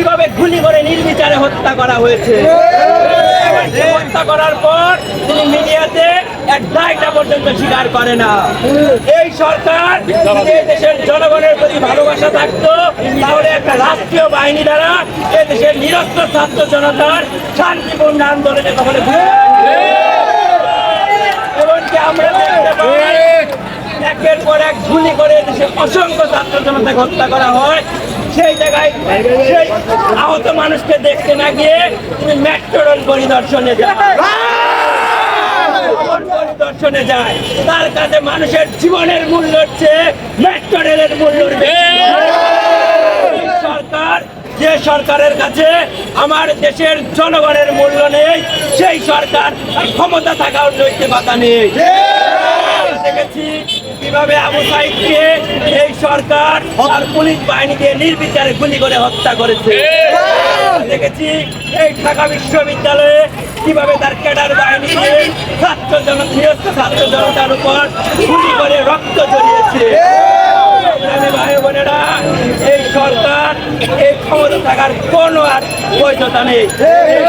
কীভাবে গুলি করে নির্বিচারে হত্যা করা হয়েছে? হত্যা করার পর তিনি মিডিয়াতে এক দায়টা পর্যন্ত স্বীকার করে না। এই সরকার এই দেশের জনগণের প্রতি ভালোবাসা থাকতো, তাহলে একটা রাষ্ট্রীয় বাহিনী দ্বারা এই দেশের নিরস্ত্র ছাত্র জনতার শান্তিপূর্ণ আন্দোলনে কখনো ভূমিকা এমনকি আমরা দেখতে পাই একের পর এক গুলি করে দেশে অসংখ্য ছাত্র জনতাকে হত্যা করা হয়। সেই জায়গায় সেই আহত মানুষকে দেখতে না গিয়ে তুমি মেট্রো রেল পরিদর্শনে যাও পরিদর্শনে যায়। তার কাছে মানুষের জীবনের মূল্য হচ্ছে মেট্রো রেলের মূল্য সরকার যে সরকারের কাছে আমার দেশের জনগণের মূল্য নেই সেই সরকার ক্ষমতা থাকা নৈতিকতা নেই। দেখেছি কীভাবে আবু সাইদকে এই সরকার আর পুলিশ বাহিনীকে নির্বিচারে গুলি করে হত্যা করেছে? দেখেছি এই ঢাকা বিশ্ববিদ্যালয়ে কীভাবে তার ক্যাডার বাহিনীকে ছাত্র জন ছাত্র জনতার উপর গুলি করে রক্ত জড়িয়েছে ভাই বোনেরা এই সরকার এই ক্ষমতা থাকার কোনো আর বৈধতা নেই।